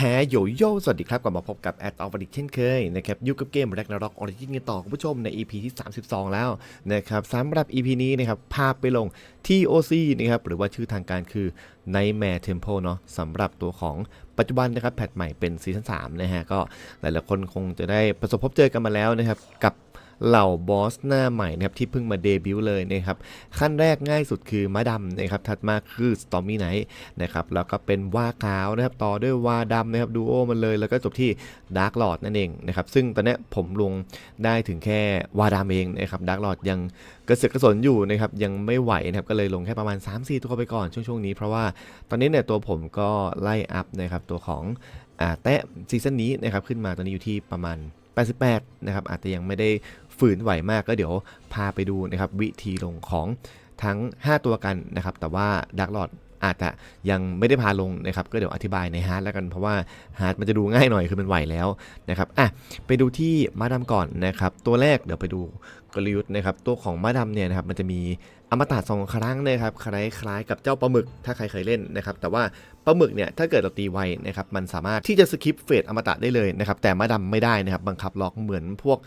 ฮโยโย่สวัสดีครับกลับมาพบกับแอดออฟดิกเช่นเคยนะครับอยู่กับเกมแร็กนาร็อกออริจินกันต่อคุณผู้ชมใน EP ที่ 32 แล้วนะครับสำหรับ EP นี้นะครับพาไปลง TOC นะครับหรือว่าชื่อทางการคือ Nightmare Temple เนาะสำหรับตัวของปัจจุบันนะครับแพทใหม่เป็นซีซั่น3นะฮะก็หลายๆคนคงจะได้ประสบพบเจอกันมาแล้วนะครับกับ เหล่าบอสหน้าใหม่นะครับที่เพิ่งมาเดบิวต์เลยนะครับขั้นแรกง่ายสุดคือมาดำนะครับถัดมาคือ Stormy Night นะครับแล้วก็เป็นว่าขาวนะครับต่อด้วยว่าดำนะครับดูโอมันเลย แล้วก็จบที่ Dark Lord นั่นเองนะครับซึ่งตอนนี้ผมลงได้ถึงแค่วาดำเองนะครับดาร์กลอดยังกระเสือกกระสนอยู่นะครับยังไม่ไหวนะครับก็เลยลงแค่ประมาณ 3-4 ตัวไปก่อนช่วงช่วงนี้ เพราะว่าตอนนี้เนี่ยตัวผมก็ไล่อัพนะครับตัวของอ่าแตะซีซั่นนี้นะครับขึ้นมาตอนนี้อยู่ที่ประมาณ 88 นะครับอาจจะยังไม่ได้ ฝืนไหวมากก็เดี๋ยวพาไปดูนะครับวิธีลงของทั้ง 5 ตัวกันนะครับ แต่ว่าดักหลอดอาจจะยังไม่ได้พาลงนะครับ ก็เดี๋ยวอธิบายในฮาร์ดแล้วกันเพราะว่าฮาร์ดมันจะดูง่ายหน่อยคือมันไหวแล้วนะครับอะไปดูที่มาดามก่อนนะครับ ตัวแรกเดี๋ยวไปดูกลยุทธ์นะครับ ตัวของมาดามเนี่ยนะครับมันจะมีอมตะสองครั้งนะครับคล้ายคล้ายๆกับเจ้าปลาหมึกถ้าใครเคยเล่นนะครับ แต่ว่าปลาหมึกเนี่ยถ้าเกิดเราตีไวนะครับมันสามารถที่จะสคิปเฟสอมตะได้เลยนะครับแต่มาดามไม่ได้นะครับบังคับล็อกเหมือนพวก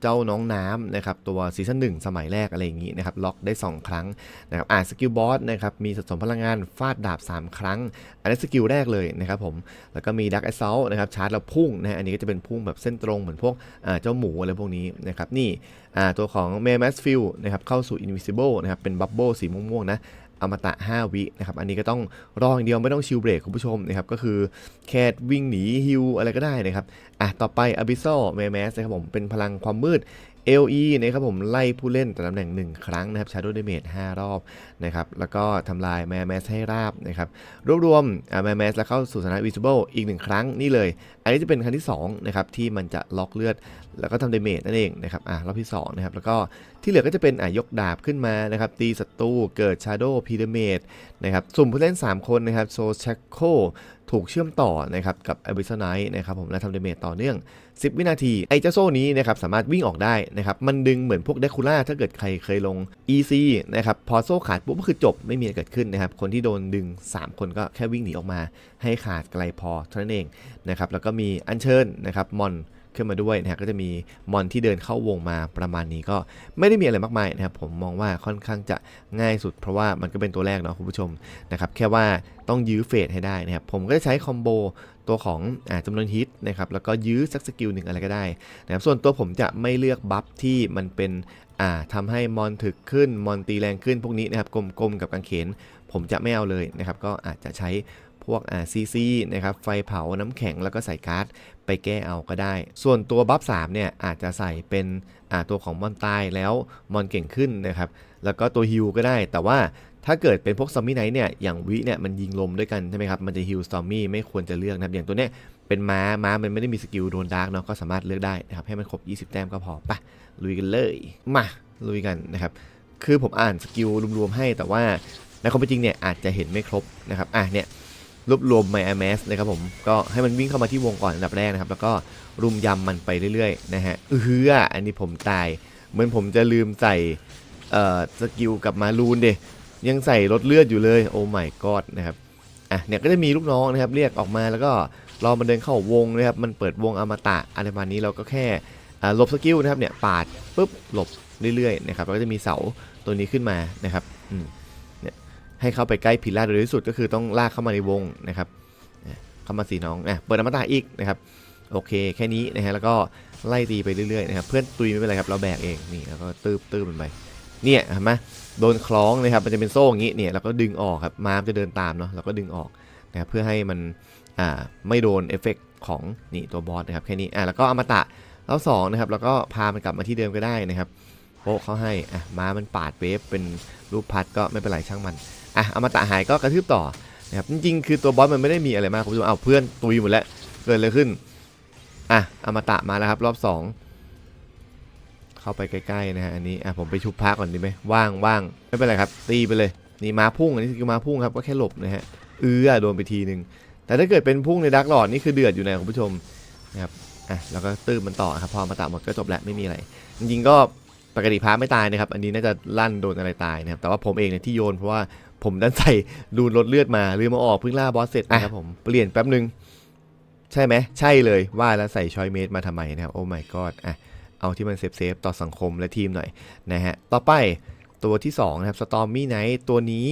เจ้าน้องน้ำนะครับตัวซีซั่นหนึ่งสมัยแรกอะไรอย่างนี้นะครับล็อกได้ 2 ครั้งนะครับอ่าสกิลบอสนะครับมีสะสมพลังงานฟาดดาบ 3 ครั้ง อันนี้สกิลแรกเลยนะครับผมแล้วก็มีดักแอสเซลนะครับชาร์จแล้วพุ่งนะฮะอันนี้ก็จะเป็นพุ่งแบบเส้นตรงเหมือนพวกเจ้าหมูอะไรพวกนี้นะครับนี่ตัวของเมย์แมสฟิลนะครับเข้าสู่ Invisible นะครับเป็นบับเบิลสีม่วงๆนะ อมตะ 5 วินะครับ อันนี้ก็ต้องรออย่างเดียวไม่ต้องชิลเบรกคุณผู้ชมนะครับ ก็คือแคดวิ่งหนีฮิวอะไรก็ได้นะครับ อะ ต่อไปอบิโซเมแมสนะครับผม เป็นพลังความมืด LE นะครับผมไล่ผู้เล่นแต่ตำแหน่ง 1 ครั้งนะครับ Shadow Damage 5 รอบนะครับแล้วก็ทำลาย m a m a s ให้ราบนะครับรวบรวมอ่า m a m a s แล้วเข้าสู่สถานะ Visible อีก 1 ครั้งนี่เลย อันนี้จะเป็นครั้งที่2นะครับที่มันจะล็อกเลือด แล้วก็ทำ Damage นั่นเองนะครับอะรอบที่2นะครับแล้วก็ที่เหลือก็จะเป็นอะยกดาบขึ้นมานะครับตีศัตรูเกิด Shadow p y r a m i d นะครับสุ่มผู้เล่น 3 คนนะครับโซแชคโคถูกเชื่อมต่อนะครับกับ a b y s s a l Knight นะครับผมและทำ damage ต่อเนื่อง 10 วินาที ไอ้เจ้าโซ่นี้นะครับสามารถวิ่งออกได้นะครับ มันดึงเหมือนพวกเดคูล่าถ้าเกิดใครเคยลง EC นะครับ พอโซ่ขาดปุ๊บก็คือจบไม่มีอะไรเกิดขึ้นนะครับ คนที่โดนดึง 3 คนก็แค่วิ่งหนีออกมา ให้ขาดไกลพอเท่านั้นเองนะครับ แล้วก็มีอัญเชิญนะครับมอน ขึ้นมาด้วยนะฮะก็จะมีมอนที่เดินเข้าวงมาประมาณนี้ก็ไม่ได้มีอะไรมากมายนะครับผมมองว่าค่อนข้างจะง่ายสุด เพราะว่ามันก็เป็นตัวแรกเนาะคุณผู้ชมนะครับแค่ว่าต้องยื้อเฟสให้ได้นะครับผมก็จะใช้คอมโบตัวของอจำนวนฮิตนะครับแล้วก็ยื้อสักสกิลหนึ่งอะไรก็ได้นะครับส่วนตัวผมจะไม่เลือกบัฟที่มันเป็นอ่าทำให้มอนถึกขึ้นมอนตีแรงขึ้นพวกนี้นะครับกลมๆกับกางเขน ผมจะไม่เอาเลยนะครับก็อาจจะใช้ พวกอ่าซีซีนะครับไฟเผาน้ำแข็งแล้วก็ใส่การ์ดไปแก้เอาก็ได้ ส่วนตัวบัฟ3เนี่ยอาจจะใส่เป็นตัวของมอนตายแล้วมอนเก่งขึ้นนะครับแล้วก็ตัวฮิลก็ได้ แต่ว่าถ้าเกิดเป็นพวกซอมมี่ไนท์เนี่ยอย่างวิเนี่ยมันยิงลมด้วยกันใช่ไหมครับมันจะฮิลซอมมี่ไม่ควรจะเลือกนะครับอย่างตัวเนี้ยเป็นม้าม้ามันไม่ได้มีสกิลโดนดาร์กเนาะก็สามารถเลือกได้นะครับให้มันครบ 20 แต้มก็พอไปะลุยกันเลยมาลุยกันนะครับคือผมอ่านสกิลรวมๆให้แต่ว่าในความเป็นจริงเนี่ยอาจจะเห็นไม่ครบนะครับอะเนี่ย รวบรวม My MS นะครับผมก็ให้มันวิ่งเข้ามาที่วงก่อนอันดับแรกนะครับ แล้วก็รุมยำมันไปเรื่อยๆนะฮะเอออันนี้ผมตาย เหมือนผมจะลืมใส่เอ่อสกิลกับมารูนเดยังใส่ลดเลือดอยู่เลยโอ้ my god นะครับอะเนี่ยก็จะมีลูกน้องนะครับ เรียกออกมาแล้วก็รอมันเดินเข้าวงนะครับ มันเปิดวงอมตะอะไรประมาณนี้เราก็แค่หลบสกิลนะครับเนี่ยปาดปุ๊บหลบเรื่อยๆนะครับแล้วก็จะมีเสาตัวนี้ขึ้นมานะครับอืม ให้เข้าไปใกล้พิลล่าโดยที่สุดก็คือต้องลากเข้ามาในวงนะครับเข้ามาสีน้องอะเปิดอมตะอีกนะครับโอเคแค่นี้นะฮะแล้วก็ไล่ตีไปเรื่อยๆนะครับเพื่อนตุยไม่เป็นไรครับเราแบกเองนี่แล้วก็ตืบตืบมันไปเนี่ยเห็นไหมโดนคล้องนะครับมันจะเป็นโซ่อย่างนี้เนี่ยแล้วก็ดึงออกครับม้ามนจะเดินตามเนาะเราก็ดึงออกนะครับเพื่อให้มันอ่าไม่โดนเอฟเฟกต์ของนี่ตัวบอสนะครับแค่นี้อะแล้วก็อมตะแล้วสองนะครับแล้วก็พามันกลับมาที่เดิมก็ได้นะครับโป๊ะเขาให้อะม้ามันปาดเวฟเป็นรูปพัดก็ไม่เป็นไรช่างมัน อะอมตะหายก็กระทืบต่อนะครับจริงๆคือตัวบอสมันไม่ได้มีอะไรมากคุณผู้ชมเอาเพื่อนตุยหมดแล้วเกิดอะไรขึ้นอะอมตะมาแล้วครับรอบ 2 เข้าไปใกล้ๆนะฮะอันนี้อะผมไปชุบพักก่อนดีไหมว่างว่างไม่เป็นไรครับ ตีไปเลยนี่มาพุ่งอันนี้คือมาพุ่งครับก็แค่หลบนะฮะเอื้อโดนไปทีหนึ่งแต่ถ้าเกิดเป็นพุ่งในดักหลอดนี่คือเดือดอยู่นะคุณผู้ชมนะครับอะแล้วก็ตื้มมันต่อครับพอมาตะหมดก็จบแล้วไม่มีอะไร จริงๆก็ปกติพาไม่ตายนะครับ อันนี้น่าจะลั่นโดนอะไรตายนะครับแต่ว่าผมเองเนี่ยที่โยนเพราะว่า ผมดันใส่ดูนลดเลือดมาลืมมาออกเพิ่งล่าบอสเสร็จนะครับผมเปลี่ยนแป๊บนึง ใช่ไหมใช่เลยว่าแล้วใส่ชอยเมดมาทำไมนะครับโอ้ my god อะเอาที่มันเซฟเซฟๆต่อสังคมและทีมหน่อยนะฮะต่อไปตัวที่2นะครับสตอมมี่ไนท์ตัวนี้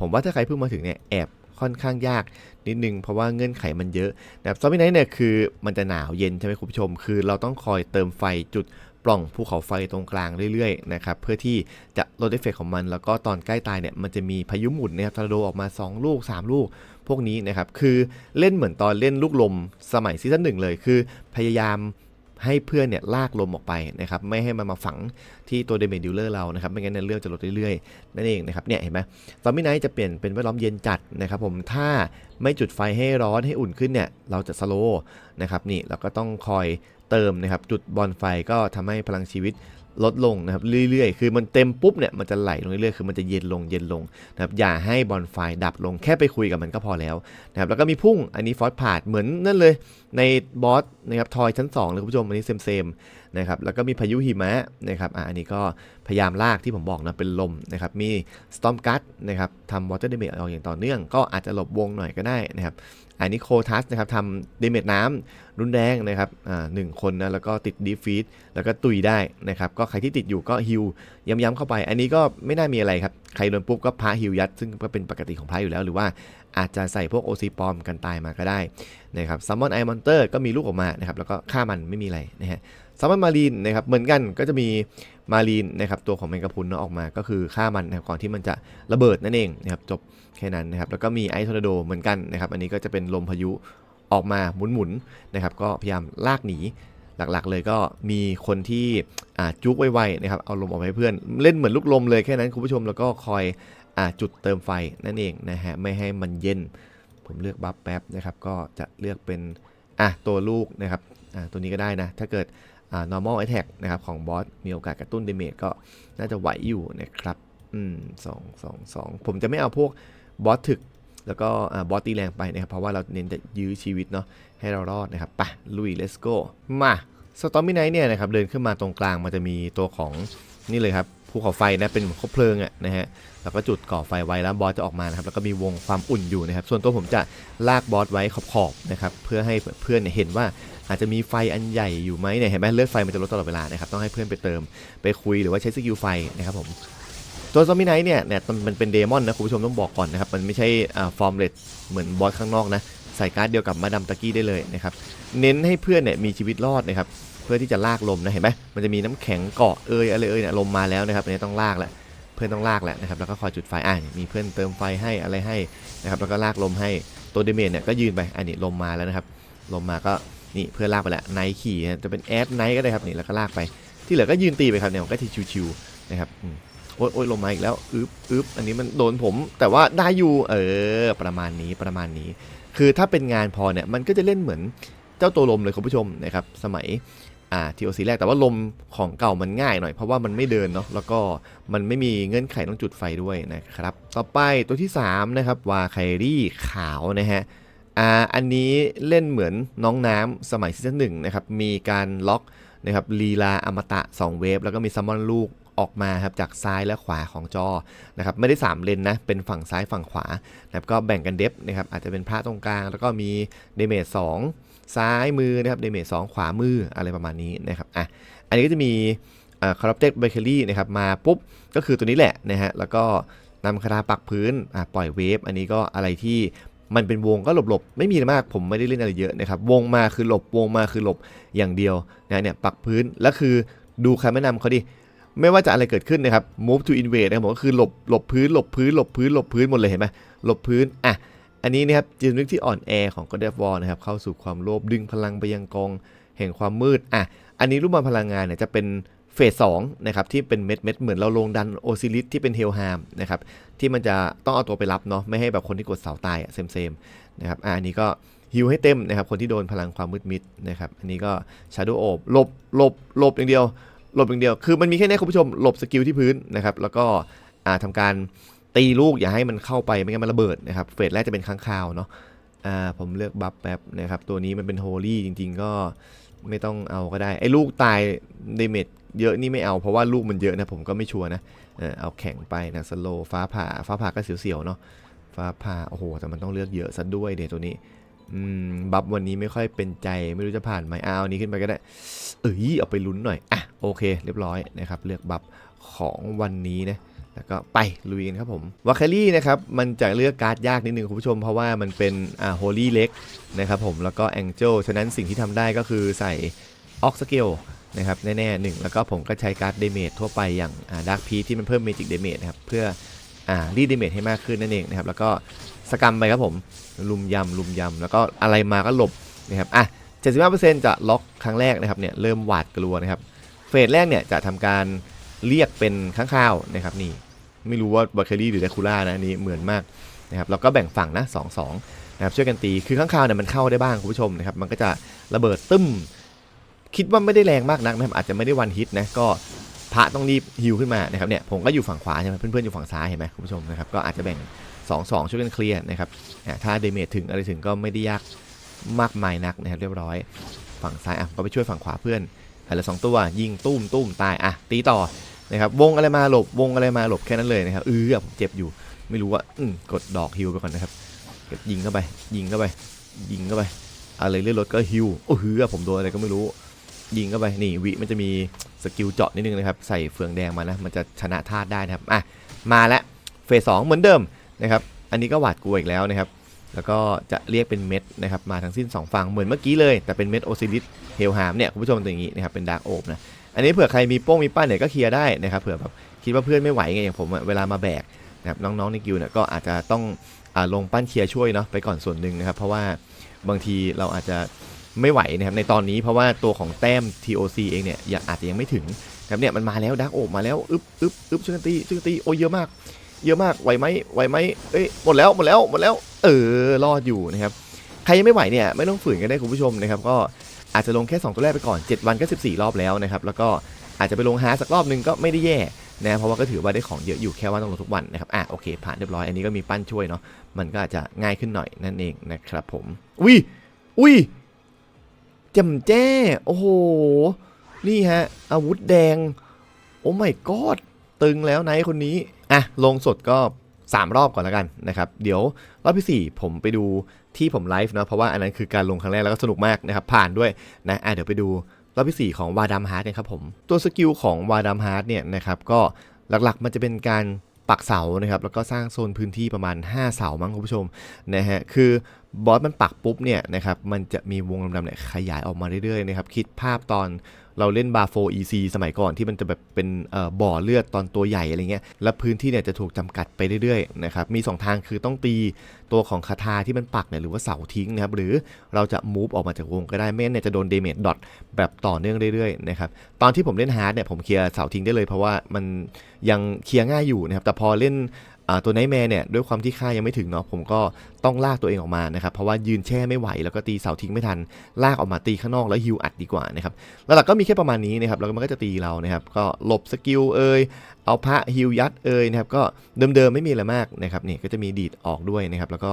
ผมว่าถ้าใครเพิ่งมาถึงเนี่ยแอบค่อนข้างยากนิดนึงเพราะว่าเงื่อนไขมันเยอะนะครับสตอมมี่ไนท์เนี่ยคือมันจะหนาวเย็นใช่ไหมคุณผู้ชม คือเราต้องคอยเติมไฟจุด ปล่องภูเขาไฟตรงกลางเรื่อยๆนะครับเพื่อที่จะลดเอฟเฟกต์ของมัน แล้วก็ตอนใกล้ตายเนี่ยมันจะมีพายุหมุนนะครับทอร์นาโดออกมา 2 ลูก 3 ลูกพวกนี้นะครับคือเล่นเหมือนตอนเล่นลูกลมสมัยซีซั่นหนึ่งเลยคือ พยายามให้เพื่อนเนี่ยลากลมออกไปนะครับไม่ให้มันมาฝังที่ตัวเดเมดิลเลอร์เรานะครับไม่งั้นเนี่ยเรื่องจะลดเรื่อยๆ นั่นเองนะครับเนี่ยเห็นไหมซอมบี้ไนท์จะเปลี่ยนเป็นแวดล้อมเย็นจัดนะครับผมถ้าไม่จุดไฟให้ร้อนให้อุ่นขึ้นเนี่ยเราจะสโลว์นะครับนี่เราก็ต้องคอย เติมนะครับ จุดบอลไฟก็ทำให้พลังชีวิตลดลงนะครับเรื่อยๆ คือมันเต็มปุ๊บเนี่ยมันจะไหลลงเรื่อยๆ คือมันจะเย็นลงเย็นลงนะครับอย่าให้บอลไฟดับลงแค่ไปคุยกับมันก็พอแล้วนะครับแล้วก็มีพุ่งอันนี้ฟอสพาดเหมือนนั่นเลยในบอสนะครับทอยชั้น2เลยคุณผู้ชมอันนี้เซมเซม นะครับแล้วก็มีพายุหิมะนะครับอะอันนี้ก็พยายามลากที่ผมบอกนะเป็นลมนะครับมีสตอมกั t นะครับทำวอเตอร์เดเมจออกอย่างต่อเนื่อง ก็อาจจะหลบวงหน่อยก็ได้นะครับอันนี้โคทัสนะครับทำเดเมจน้ำรุนแรงนะครับอ่าหนึ่งคนนะแล้วก็ติดดีฟีดแล้วก็ตุยได้นะครับก็ใครที่ติดอยู่ก็ฮิวย้ำๆเข้าไป อันนี้ก็ไม่น่ามีอะไรครับใครโดนปุ๊บก็พระฮิวยัด ซึ่งก็เป็นปกติของพระอยู่แล้วหรือว่า อาจจะใส่พวก OC ปลอมกันตายมาก็ได้นะครับซัมมอนไอมอนเตอร์ก็มีลูกออกมานะครับแล้วก็ฆ่ามันไม่มีอะไรนะฮะซัมมอนมารีนนะครับเหมือนกันก็จะมีมารีนนะครับตัวของแมงกะพุนเนาะออกมาก็คือฆ่ามันนะครับก่อนที่มันจะระเบิดนั่นเองนะครับจบแค่นั้นนะครับแล้วก็มีไอทอร์นาโดเหมือนกันนะครับอันนี้ก็จะเป็นลมพายุออกมาหมุนๆนะครับก็พยายามลากหนีหลักๆเลยก็มีคนที่จุกไวๆนะครับเอาลมออกไปให้เพื่อนเล่นเหมือนลูกลมเลยแค่นั้นคุณผู้ชมแล้วก็คอย จุดเติมไฟนั่นเองนะฮะไม่ให้มันเย็น ผมเลือกบัฟแป๊บนะครับก็จะเลือกเป็นอะตัวลูกนะครับอ่าตัวนี้ก็ได้นะ ถ้าเกิดอ่า normal attack นะครับของบอสมีโอกาสกระตุ้นเดเมจก็น่าจะไหวอยู่นะครับอืมสองสองสองผมจะไม่เอาพวกบอสถึกแล้วก็อ่าบอสตีแรงไปนะครับ เพราะว่าเราเน้นจะยื้อชีวิตเนาะให้เรารอดนะครับไปลุย let's go มาสตอมมี่ไนท์เนี่ยนะครับเดินขึ้นมาตรงกลางมันจะมีตัวของนี่เลยครับ ภูเขาไฟนะเป็นเหมือนคบเพลิงอะนะฮะแล้วก็จุดก่อไฟไว้แล้วบอสจะออกมานะครับแล้วก็มีวงความอุ่นอยู่นะครับส่วนตัวผมจะลากบอสไว้ขอบๆนะครับเพื่อให้เพื่อนเห็นว่าอาจจะมีไฟอันใหญ่อยู่ไหมเนี่ยเห็นไหมเลือดไฟมันจะลดตลอดเวลานะครับต้องให้เพื่อนไปเติมไปคุยหรือว่าใช้สกิลไฟนะครับผมตัวซอมบี้ไนท์เนี่ยเนี่ยมันเป็นเดมอนนะคุณผู้ชมต้องบอกก่อนนะครับมันไม่ใช่ฟอร์มเลตเหมือนบอสข้างนอกนะใส่การ์ดเดียวกับมาดัมตะกี้ได้เลยนะครับเน้นให้เพื่อนเนี่ยมีชีวิตรอดนะครับ เพื่อที่จะลากลมนะเห็นไหมมันจะมีน้ำแข็งเกาะเอยอะไรเอยเนี่ยลมมาแล้วนะครับอันนี้ต้องลากแหละเพื่อนต้องลากแหละนะครับแล้วก็คอยจุดไฟอ่ามีเพื่อนเติมไฟให้อะไรให้นะครับแล้วก็ลากลมให้ตัวเดเมจเนี่ยก็ยืนไปอันนี้ลมมาแล้วนะครับลมมาก็นี่เพื่อนลากไปแล้วไนท์ขี่จะเป็นแอดไนท์ก็ได้ครับนี่แล้วก็ลากไป ที่เหลือก็ยืนตีไปครับเนี่ยก็ทีชิวๆนะครับโอ๊ยโอ๊ยลมมาอีกแล้วอึ๊บอึ๊บอันนี้มันโดนผม แต่ว่าได้อยู่เออประมาณนี้ประมาณนี้ คือถ้าเป็นงานพอเนี่ยมันก็จะเล่นเหมือนเจ้าตัวลมเลยคุณผู้ชมนะครับสมัย อ่า TOC แรกแต่ว่าลมของเก่ามันง่ายหน่อยเพราะว่ามันไม่เดินเนาะแล้วก็มันไม่มีเงื่อนไขต้องจุดไฟด้วยนะครับ ต่อไปตัวที่ 3 นะครับวาไครี่ขาวนะฮะอ่าอันนี้เล่นเหมือนน้องน้ำสมัยซีซั่นหนึ่งนะครับมีการล็อกนะครับลีลาอมตะ 2 เวฟแล้วก็มีซัมมอนลูกออกมาครับจากซ้ายและขวาของจอนะครับไม่ได้ 3 เลนนะเป็นฝั่งซ้ายฝั่งขวานะครับก็แบ่งกันเดฟนะครับอาจจะเป็นพระตรงกลาง แล้วก็มีเดเมจ2 ซ้ายมือนะครับเดเมจ2ขวามืออะไรประมาณนี้นะครับอะอันนี้ก็จะมีคาร์บเจกเบเกอรี่นะครับมาปุ๊บก็คือตัวนี้แหละนะฮะแล้วก็นำคาถาปักพื้นอะปล่อยเวฟอันนี้ก็อะไรที่มันเป็นวงก็หลบๆ ไม่มีมากผมไม่ได้เล่นอะไรเยอะนะครับ วงมาคือหลบวงมาคือหลบอย่างเดียวนะเนี่ยปักพื้นแล้วคือดูคำแนะนำเขาดิไม่ว่าจะอะไรเกิดขึ้นนะครับ move to invade นะครับผมก็คือหลบหลบพื้นหลบพื้นหลบพื้นหลบพื้นหมดเลยเห็นไหมหลบพื้นอะ อันนี้นะครับจิตนึกที่อ่อนแอของ God of War นะครับเข้าสู่ความโลภดึงพลังไปยังกองแห่งความมืดอะอันนี้รูปแบบพลังงานเนี่ยจะเป็นเฟสสองนะครับที่เป็นเม็ดเม็ดเหมือนเราลงดันโอซิลิสที่เป็นเฮลฮามนะครับที่มันจะต้องเอาตัวไปรับเนาะไม่ให้แบบคนที่กดเสาตายอะเซมเซมนะครับอะอันนี้ก็ฮิวให้เต็มนะครับคนที่โดนพลังความมืดมิดนะครับอันนี้ก็ชาร์โดโอบหลบหลบหลบอย่างเดียวหลบอย่างเดียว คือมันมีแค่นี้คุณผู้ชมหลบสกิลที่พื้นนะครับแล้วก็อ่าทำการ ตีลูกอย่าให้มันเข้าไปไม่งั้นมันระเบิดนะครับเฟสแรกจะเป็นค้างคาวเนาะอ่าผมเลือกบัฟแป๊บนะครับตัวนี้มันเป็นโฮลี่จริง ๆ ก็ไม่ต้องเอาก็ได้ไอ้ลูกตายเดเมจเยอะนี่ไม่เอาเพราะว่าลูกมันเยอะนะผมก็ไม่ชัวร์นะเอาแข็งไปนะสโลฟ้าผ่าฟ้าผ่าก็เสียวๆเนาะฟ้าผ่าโอ้โหแต่มันต้องเลือกเยอะซะด้วยเดี๋ยวตัวนี้บัฟวันนี้ไม่ค่อยเป็นใจไม่รู้จะผ่านไหมเอาอันนี้ขึ้นไปก็ได้ เอ้ยเอาไปลุ้นหน่อยอะโอเค เรียบร้อยนะครับ เลือกบัฟของวันนี้นะ แล้วก็ไปลุยกันครับผมวาคารี่นะครับมันจะเลือกการ์ดยากนิดนึงคุณผู้ชมเพราะว่ามันเป็นอ่าโฮลี่เล็กนะครับผมแล้วก็แองเจิลฉะนั้นสิ่งที่ทำได้ก็คือใส่ออกสเกลนะครับแน่ๆหนึ่งแล้วก็ผมก็ใช้การ์ดเดเมจทั่วไปอย่างดาร์คพีที่มันเพิ่มเมจิกเดเมจนะครับเพื่ออ่ารีดเดเมจให้มากขึ้นนั่นเองนะครับแล้วก็สกรรมไปครับผมลุมยำลุมยำแล้วก็อะไรมาก็หลบนะครับอะ75%จะล็อกครั้งแรกนะครับเนี่ยเริ่มหวาดกลัวนะครับเฟสแรกเนี่ยจะทำการเรียกเป็นข้างข้าวนะครับนี่ ไม่รู้ว่าบาเคอรี่หรือเดคูล่านะอันนี้เหมือนมากนะครับแล้วก็แบ่งฝั่งนะ2 2นะครับช่วยกันตีคือข้างข้าวเนี่ยมันเข้าได้บ้างคุณผู้ชมนะครับมันก็จะระเบิดตึ้ม คิดว่าไม่ได้แรงมากนักนะครับอาจจะไม่ได้วันฮิตนะก็พระต้องรีบฮิวขึ้นมานะครับเนี่ยผมก็อยู่ฝั่งขวาใช่ไหมเพื่อนๆอยู่ฝั่งซ้ายเห็นไหมคุณผู้ชมนะครับก็อาจจะแบ่ง2 2ช่วยกันเคลียร์นะครับถ้าเดเมจถึงอะไรถึงก็ไม่ได้ยากมากมายนักนะครับเรียบร้อย ฝั่งซ้ายอะก็ไปช่วยฝั่งขวาเพื่อนอะไรสองตัวยิงตุ้มตุ้มตายอะตีต่อ นะครับวงอะไรมาหลบวงอะไรมาหลบแค่นั้นเลยนะครับเออผมเจ็บอยู่ไม่รู้ว่าอืมกดดอกฮิวไปก่อนนะครับยิงเข้าไป ยิงเข้าไป ยิงเข้าไป อะไรเลื่อนรถก็ฮิวโอ้โหผมโดนอะไรก็ไม่รู้ ยิงเข้าไปนี่วิมันจะมีสกิลเจาะนิดนึงนะครับ ใส่เฟืองแดงมานะมันจะชนะธาตุได้นะครับอะมาแล้วเฟสสองเหมือนเดิมนะครับ อันนี้ก็หวาดกลัวอีกแล้วนะครับ แล้วก็จะเรียกเป็นเม็ดนะครับ มาทั้งสิ้น 2 ฝั่งเหมือนเมื่อกี้เลย แต่เป็นเม็ดโอซิลิสเฮลฮามเนี่ยคุณผู้ชมเป็นอย่างนี้นะครับเป็นดาร์กโอบนะ อันนี้เผื่อใครมีโป้งมีป้านเนี่ยก็เคลียร์ได้นะครับเผื่อแบบคิดว่าเพื่อนไม่ไหวไงอย่างผมเวลามาแบกนะครับน้องๆในกิวเนี่ยก็อาจจะต้องอลงปั้นเคลียร์ช่วยเนาะไปก่อนส่วนหนึ่งนะครับ เพราะว่าบางทีเราอาจจะไม่ไหวนะครับในตอนนี้เพราะว่าตัวของแต้ม TOC เองเนี่ยยังอาจจะยังไม่ถึงนะครับเนี่ยมันมาแล้วดาร์กโอบมาแล้วอึ๊บอึ๊บอึ๊บช่วยกันตีช่วยกันตีโอ้เยอะมาก เยอะมากไหวไหมไหวไหมเอ้ยหมดแล้วหมดแล้วหมดแล้ว เออรอดอยู่นะครับใครยังไม่ไหวเนี่ยไม่ต้องฝืนกันได้คุณผู้ชมนะครับก็ อาจจะลงแค่ 2 ตัวแรกไปก่อน 7 วันก็ 14 รอบแล้วนะครับ แล้วก็อาจจะไปลงฮาร์สักรอบหนึงก็ไม่ได้แย่นะเพราะว่าก็ถือว่าได้ของเยอะอยู่แค่ว่าต้องลงทุกวันนะครับอะโอเค ผ่านเรียบร้อยอันนี้ก็มีปั้นช่วยเนาะมันก็อาจจะง่ายขึ้นหน่อยนั่นเองนะครับผมอุ้ยอุ้ยจำแจ้โอ้โหนี่ฮะอาวุธแดง โอ้ไม่กอดตึงแล้วไนคนนี้อะลงสดก็ 3 รอบก่อนแล้วกันนะครับ เดี๋ยวรอบที่ 4 ผมไปดู ที่ผมไลฟ์เนาะเพราะว่าอันนั้นคือการลงครั้งแรกแล้วก็สนุกมากนะครับผ่านด้วยนะอะเดี๋ยวไปดูรอบที่ 4 ของวาดัมฮาร์ดกันครับผมตัวสกิลของวาดัมฮาร์ดเนี่ยนะครับก็หลักๆมันจะเป็นการปักเสานะครับแล้วก็สร้างโซนพื้นที่ประมาณ 5 เสามั้งคุณผู้ชมนะฮะคือบอสมันปักปุ๊บเนี่ยนะครับมันจะมีวงดำๆเนี่ยขยายออกมาเรื่อยๆนะครับคิดภาพตอน เราเล่นบาโฟ EC สมัยก่อนที่มันจะแบบเป็นบ่อเลือดตอนตัวใหญ่อะไรเงี้ย แล้วพื้นที่เนี่ยจะถูกจำกัดไปเรื่อยๆนะครับ มี 2 ทางคือต้องตีตัวของคาถาที่มันปักเนี่ยหรือว่าเสาทิ้งนะครับ หรือเราจะมูฟออกมาจากวงก็ได้ ไม่งั้นเนี่ยจะโดนเดเมจดอทแบบต่อเนื่องเรื่อยๆนะครับ ตอนที่ผมเล่นฮาร์ดเนี่ยผมเคลียร์เสาทิ้งได้เลยเพราะว่ามันยังเคลียร์ง่ายอยู่นะครับ แต่พอเล่น ตัวไนท์แมร์เนี่ยด้วยความที่ค่ายังไม่ถึงเนาะผมก็ต้องลากตัวเองออกมานะครับเพราะว่ายืนแช่ไม่ไหวแล้วก็ตีเสาทิ้งไม่ทัน ลากออกมาตีข้างนอกแล้วฮิวอัดดีกว่านะครับหลักๆก็มีแค่ประมาณนี้นะครับแล้วมันก็จะตีเรานะครับก็หลบสกิลเอ่ยเอาพระฮิวยัดเอ่ยนะครับก็เดิมๆไม่มีอะไรมากนะครับนี่ก็จะมีดีดออกด้วยนะครับแล้วก็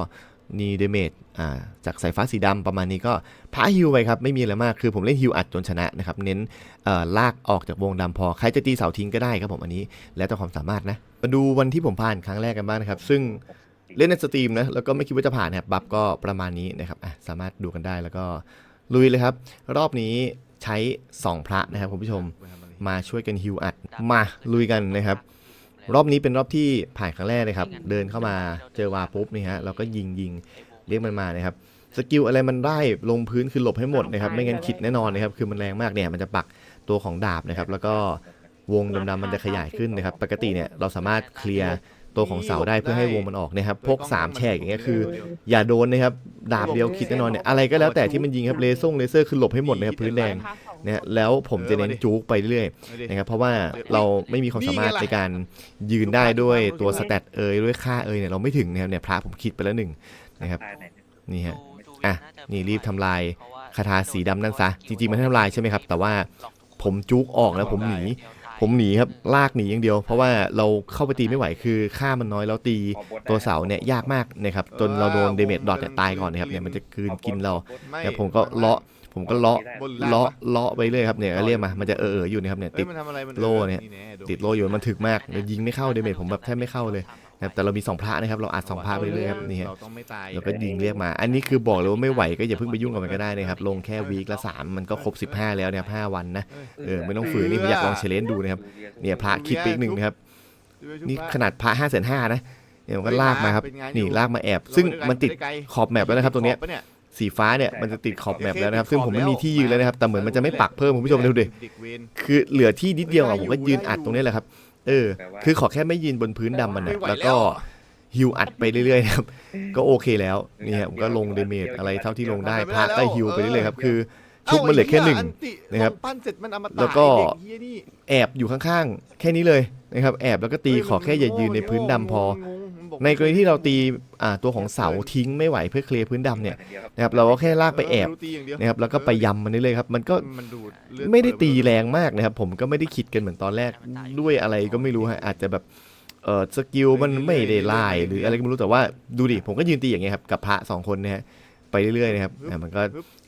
นีเดเมจอ่าจากสายฟ้าสีดำประมาณนี้ก็พระฮิวไปครับ ไม่มีอะไรมากคือผมเล่นฮิวอัดจนชนะนะครับ เน้นเอ่อลากออกจากวงดำพอ ใครจะตีเสาทิ้งก็ได้ครับผมอันนี้แล้วแต่ความสามารถนะ มาดูวันที่ผมผ่านครั้งแรกกันบ้างนะครับ ซึ่งเล่นในสตรีมนะแล้วก็ไม่คิดว่าจะผ่านนะครับบัฟก็ประมาณนี้นะครับอะสามารถดูกันได้แล้วก็ลุยเลยครับ รอบนี้ใช้ 2 พระนะครับคุณผู้ชมมาช่วยกันฮิวอัดมาลุยกันนะครับ รอบนี้เป็นรอบที่ผ่านครั้งแรกเลยครับ เดินเข้ามาเจอวาปุ๊บนี่ฮะเราก็ยิงยิงเรียกมันมานะครับสกิลอะไรมันได้ลงพื้นคือหลบให้หมดนะครับไม่งั้นขิดแน่นอนนะครับคือมันแรงมากเนี่ยมันจะปักตัวของดาบนะครับแล้วก็วงดำๆมันจะขยายขึ้นนะครับ ปกติเนี่ยเราสามารถเคลียร์ ตัวของเสาได้เพื่อให้วงมันออกนะครับพวกสามแฉกอย่างเงี้ยคือ อย่าโดนนะครับดาบเดียวคิดแน่นอนเนี่ยอะไรก็แล้วแต่ที่มันยิงครับเลเซอร์เลเซอร์คือหลบให้หมดนะครับพื้นแดงนะฮะแล้วผมจะเน้นจุกไปเรื่อยๆนะครับเพราะว่าเราไม่มีความสามารถในการยืนได้ด้วยตัวสแตทเอยด้วยค่าเอยเนี่ยเราไม่ถึงนะครับเนี่ยพระผมคิดไปแล้วหนึ่งนะครับนี่ฮะอะนี่รีบทำลายคาถาสีดำนั่นซะจริงๆมันให้ทำลายใช่ไหมครับ แต่ว่าผมจุกออกแล้วผมหนี ผมหนีครับลากหนีอย่างเดียว เพราะว่าเราเข้าไปตีไม่ไหวคือค่ามันน้อยแล้วตีตัวเสาเนี่ยยากมากนะครับจนเราโดนเดเมจดอทเนี่ยตายก่อนนะครับเนี่ยมันจะคืนกินเราเนี่ยผมก็เลาะผมก็เลาะเลาะเลาะไปเรื่อยครับเนี่ยเรียกมา มันจะเออเอออยู่นะครับเนี่ยติดโล่เนี่ยติดโลอยู่มันถึกมากเดี๋ยยิงไม่เข้าเดเมจผมแบบแทบไม่เข้าเลย นะครับแต่เรามีสองพระนะครับ เราอัดสองพระไปเรื่อยๆครับนี่ฮะเราต้องไม่ตายแล้วก็ยิงเรียกมา อันนี้คือบอกเลยว่าไม่ไหวก็อย่าเพิ่งไปยุ่งกับมันก็ได้นะครับ ลงแค่วีคละสามมันก็ครบ 15 แล้วนะครับ5วันนะเออไม่ต้องฝืนนี่ผมอยากลองเชลเลนดูนะครับเนี่ยพระคิดไปอีกหนึ่งนะครับนี่ขนาดพระห้าแสนห้านะเนี่ยมันก็ลากมาครับนี่ลากมาแอบ ซึ่งมันติดขอบแมปแล้วนะครับตรงเนี้ยขอบปะเนี่ยสีฟ้าเนี่ยมันจะติดขอบแมปแล้วนะครับ ซึ่งผมไม่มีที่ยืนแล้วนะครับ แต่เหมือนมันจะไม่ปักเพิ่มคุณผู้ชมดูดิเด็กเวรคือเหลือที่นิดเดียวอะผมก็ยืนอัดตรงนี้แหละครับ เออ คือขอแค่ไม่ยืนบนพื้นดำมันนะไม่ไหวแล้วแล้ก็วฮิวอัดไปเรื่อยๆนะครับ ก็โอเคแล้วนี่ฮะผมก็ลงเดเมจอะไรเท่าที่ลงได้พระก็ฮิวไปเรื่อยๆครับคือชุบมันเหลือแค่หนึ่งนะครับปั้นเสร็จมันอมตะแล้วก็ไอ้เด็เหี้ยนี่แอบอยู่ข้างๆ แค่นี้เลยนะครับ แอบแล้วก็ตีขอแค่อย่ายืนในพื้นดำพองงมันบอก ในกรณีที่เราตีอ่าตัวของเสาทิ้งไม่ไหวเพื่อเคลียร์พื้นดำเนี่ยนะครับเราก็แค่ลากไปแอบเรู้ตีย่างเดียวนะครับแล้วก็ไปยำมันได้เลยครับมันก็มันดูดเลือไม่ได้ตีเปิแรงมากนะครับ ผมก็ไม่ได้คิดกันเหมือนตอนแรกด้วยอะไรก็ไม่รู้ฮะอาจจะแบบเออสกิลมันไม่ได้ไล่หรืออะไรก็ไม่รู้แต่ว่าดูดิผมก็ยืนตีอย่างเงี้ยครับกับพระสองคนเนี่ยฮะ ไปเรื่อยๆนะครับอะมันก็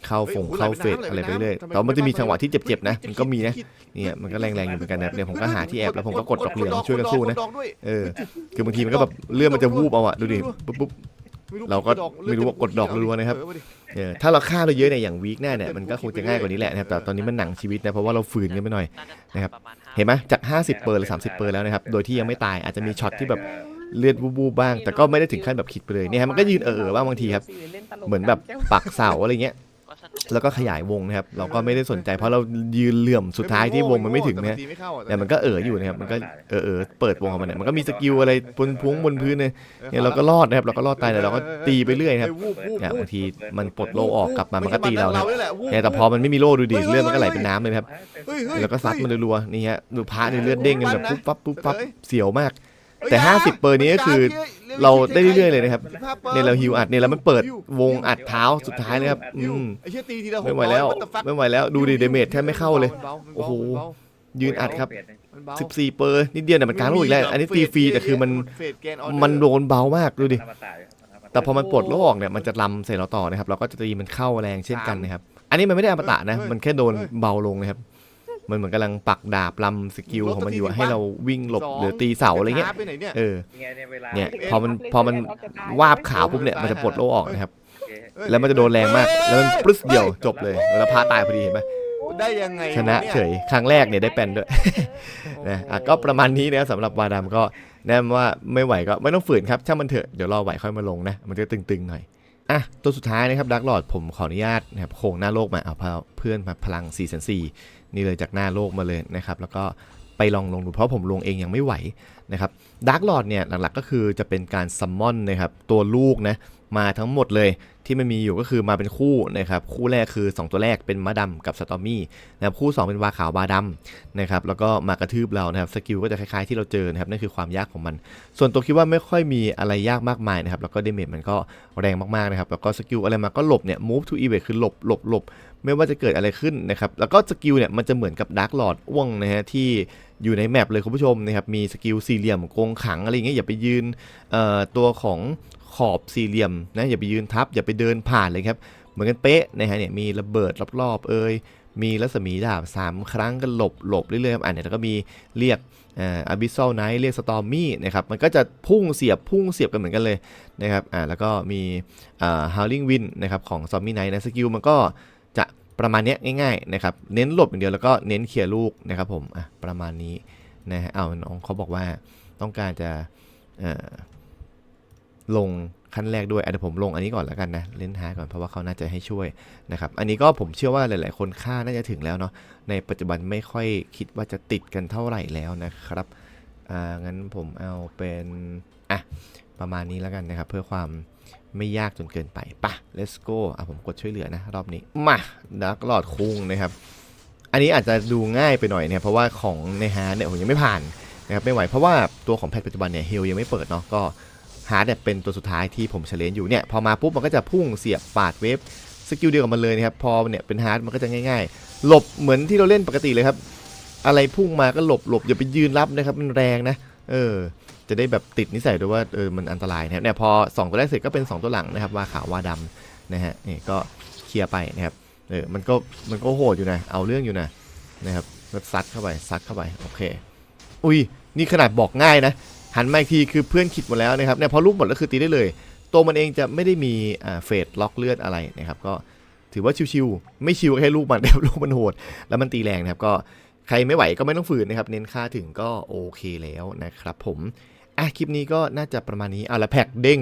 เข้าฟงเข้าเฟสอะไรไปเรื่อยแต่ว่ามันจะมีจังหวะที่เจ็บๆนะ มันก็มีนะ เนี่ยมันก็แรงๆอยู่เหมือนกันนะครับเนี่ยผมก็หาที่แอบแล้วผมก็กดดอกเหลืองช่วยกันสู้นะกดอกด้วยเออ คือบางทีมันก็แบบเลื่อนมันจะวูบเอาอะดูดิ ปุ๊บปุ๊บไม่เราก็ดอไม่รู้ว่ากดดอกรัวๆนะครับเออมาดิเออ ถ้าเราฆ่าเราเยอะเนี่ยอย่างวีคหน้าเนี่ยมันก็คงจะง่ายกว่านี้แหละนะครับ แต่ตอนนี้มันหนังชีวิตนะเพราะว่าเราฝืนกันไปหน่อยนะครับ เห็นไหมจาก 50 เปอร์หรือ 30 เปอร์แล้วนะครับ โดยที่ยังไม่ตายอาจจะมีช็อตที่แบบ เลือดบูบๆบ้าง แต่ก็ไม่ได้ถึงขั้นแบบคิดไปเลยเนี่ยฮะมันก็ยืนเออๆบ้างบางทีครับ เหมือนแบบปักเสาอะไรเงี้ย แล้วก็ขยายวงนะครับ เราก็ไม่ได้สนใจเพราะเรายืนเหลื่อมสุดท้ายที่วงมันไม่ถึงนะฮะแต่ตีไม่เข้าอะแต่มันก็เอออยู่นะครับ มันก็เออเออเปิดวงของมันเนี่ยมันก็มีสกิลอะไรบนพุงบนพื้นเนี่ยเนี่ยเราก็รอดนะครับ เราก็รอดตายแต่เราก็ตีไปเรื่อยครับเวูบวูบเนี่ยวูบางทีมันปลดโลออกกลับมามันก็ตีเราไใช่นะนี่ยแหละวูบเนี่ยแต่พอมันไม่มีโลดูดิเลือดมันก็ไหลเป็นน้ำเลยนะครับเฮ้ยเฮ้ยแล้วก็ซัดมันรัวๆนี่ฮะดูพระในเลือดเด้งกันแบบปุ๊บปั๊บปุ๊บปั๊บเฮ้ยเสียวมากฮ้ย แต่อย่า50 เปอร์นี้ก็คืออย่เราได้เรื่อยๆเลยนะครับ15ปอเนี่ยเราฮิวอัดเนี่ยแล้วมันเปิดวงอัดเท้าสุดท้ายเลยครับอืมไอ้เหี้ยตีทีละไม่ไหวแล้ว600 what the fuck ไม่ไหวแล้วดูดิเดเมจแทบไม่เข้าเลยมันบามันเบาโอ้โหมันเบายืนอัดครับมันเบา14 เปอร์นิดเดียวเนี่ยมันกลางลูกอีกแล้ว อันนี้ตีฟรีแต่คือมันเฟสแกนออเดอร์มันโดนเบามากดูดิแต่พอมันปลดโลกออกเนี่ยมันจะลำใส่เราต่อนะครับ เราก็จะตีมันเข้าแรงเช่นกันนะครับ อันนี้มันไม่ได้อมตะนะ มันแค่โดนเบาลงนะครับ มันเหมือนกำลังปักดาบลำสกิลของมันอยู่อะให้เราวิ่งหลบสองหรือตีเสาอะไรเงี้ยจปหนเนี่ย เออ เนี่ยเนี่ยเวลาเนี่ยเล่พอมันพอมันวาบขาวปุ๊บเนี่ยมันจะปลดโลกออกนะครับเกมเอ้ยแล้วมันจะโดนแรงมาก แล้วมันปรึ๊สเดียวจบเลยแล้วพาตายพอดีเห็นไหมได้ยังไงชนะวเฉยครั้งแรกเนี่ยได้เป็นด้วยนะอะก็ประมาณนี้นะครับสำหรับวาดามก็แนะนำว่าไม่ไหวก็ไม่ต้องฝืนครับช่างมันเถอะเดี๋ยวรอไหวค่อยมาลงนะมันจะตึงๆหน่อยอะตัวสุดท้ายนะครับดักหลอดผมขออนุญาตนะครับโครงหน้าโลกมาเอาเพื่อนมาพลัง4 4 0 0 นี่เลยจากหน้าโลกมาเลยนะครับ แล้วก็ไปลองลงดูเพราะผมลงเองยังไม่ไหวนะครับดาร์กหลอดเนี่ยหลักๆก็คือจะเป็นการซัมมอนนะครับตัวลูกนะ มาทั้งหมดเลยที่มันมีอยู่ก็คือมาเป็นคู่นะครับคู่แรกคือ 2 ตัวแรกเป็นมะดำกับสตอมมี่นะครับคู่ 2 เป็นวาขาวบาดำนะครับแล้วก็มากระทืบเรานะครับสกิลก็จะคล้ายๆที่เราเจอนะครับนั่นคือความยากของมัน ส่วนตัวคิดว่าไม่ค่อยมีอะไรยากมากมายนะครับแล้วก็เดเมจมันก็แรงมากๆนะครับแล้วก็สกิลอะไรมาก็หลบเนี่ย move to evade คือหลบหลบหลบไม่ว่าจะเกิดอะไรขึ้นนะครับแล้วก็สกิลเนี่ยมันจะเหมือนกับดาร์กลอดอ้วงนะฮะที่อยู่ในแมปเลยคุณผู้ชมนะครับมีสกิลสี่เหลี่ยมโกงขังอะไรเงี้ยอย่าไปยืนเอ่อตัวของ ขอบสี่เหลี่ยมนะอย่าไปยืนทับ อย่าไปเดินผ่านเลยครับ เหมือนกันเป๊ะนะฮะเนี่ยมีระเบิดรอบๆเอ่ยมีรัศมีดาบสามครั้งก็หลบหลบเรื่อยๆครับอะเนี่ยแล้วก็มีเรียกอ่าอาบิซ l ลไนท์เรียกสตอมมี่นะครับมันก็จะพุ่งเสียบพุ่งเสียบกันเหมือนกันเลยนะครับอ่าแล้วก็มีอ่าฮาวลิงวินนะครับของซอมมี่ไนท์นะสกิลมันก็จะประมาณนี้ง่ายๆนะครับเน้นหลบอย่างเดียวแล้วก็เน้นเคลียร์ลูกนะครับผมอะประมาณนี้นะฮะเอาน้องเขาบอกว่าต้องการจะอ่อ ลงขั้นแรกด้วยอะเดี๋ยวผมลงอันนี้ก่อนแล้วกันนะเล่นฮาร์ดก่อนเพราะว่าเขาน่าจะให้ช่วยนะครับอันนี้ก็ผมเชื่อว่าหลาย ๆ คนค่าน่าจะถึงแล้วเนาะในปัจจุบันไม่ค่อยคิดว่าจะติดกันเท่าไหร่แล้วนะครับอ่างั้นผมเอาเป็นอะประมาณนี้แล้วกันนะครับ เพื่อความไม่ยากจนเกินไปปะ let's go อะผมกดช่วยเหลือนะ รอบนี้มาดักหลอดคุ้งนะครับ อันนี้อาจจะดูง่ายไปหน่อยเนี่ยเพราะว่าของในฮาร์ดเนี่ยผมยังไม่ผ่านนะครับไม่ไหวเพราะว่าตัวของแพทปัจจุบันเนี่ยเฮลยังไม่เปิดเนาะก็ ฮาร์ดเนี่ยเป็นตัวสุดท้ายที่ผมเฉลนอยู่เนี่ยพอมาปุ๊บมันก็จะพุ่งเสียบปาดเวฟสกิลเดียวกับมันเลยนะครับพอเนี่ยเป็นฮาร์ดมันก็จะง่ายๆ หลบเหมือนที่เราเล่นปกติเลยครับ อะไรพุ่งมาก็หลบหลบอย่าไปยืนรับนะครับมันแรงนะ เออ จะได้แบบติดนิสัยด้วยว่าเออมันอันตรายนะครับเนี่ยพอ 2 ตัวแรกเสร็จก็เป็น 2 ตัวหลังนะครับว่าขาวว่าดำนะฮะนี่ก็เคลียร์ไปนะครับเออมันก็มันก็โหดอยู่นะเอาเรื่องอยู่นะนะครับแล้วซัดเข้าไปซัดเข้าไปโอเค อุ้ยนี่ขนาดบอกง่ายนะ หันมาอีกทีคือเพื่อนขิดหมดแล้วนะครับเนี่ยพอลูกหมดแล้วคือตีได้เลย ตัวมันเองจะไม่ได้มีเฟดล็อกเลือดอะไรนะครับก็ถือว่าชิวๆไม่ชิวแค่ลูกมันนะครับลูกมันโหด แล้วมันตีแรงนะครับก็ใครไม่ไหวก็ไม่ต้องฝืนนะครับ เน้นค่าถึงก็โอเคแล้วนะครับผมอะคลิปนี้ก็น่าจะประมาณนี้เอะแล้วแพ็กเด้ง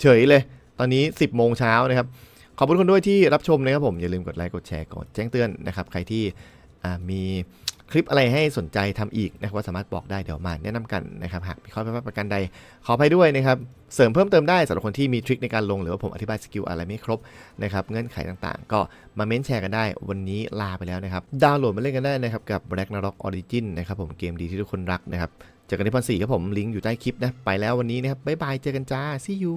เฉยเลย ตอนนี้ 10โมงเช้านะครับ ขอบคุณคนด้วยที่รับชมนะครับผมอย่าลืมกดไลค์กดแชร์กดแจ้งเตือนนะครับ ใครที่มี คลิปอะไรให้สนใจทำอีกนะครับสามารถบอกได้เดี๋ยวมาแนะนำกันนะครับหากมีข้อพิพาทประกันใดขออภัยด้วยนะครับเสริมเพิ่มเติมได้สำหรับคนที่มีทริคในการลงหรือว่าผมอธิบายสกิลอะไรไม่ครบนะครับเงื่อนไขต่างๆ ก็มาเม้นแชร์กันได้ วันนี้ลาไปแล้วนะครับดาวน์โหลดมาเล่นกันได้นะครับกับ Black Narok Origin นะครับผมเกมดีที่ทุกคนรักนะครับเจอกันที่พันสี่ครับผมลิงก์อยู่ใต้คลิปนะไปแล้ววันนี้นะครับบ๊ายบายเจอกันจ้า see you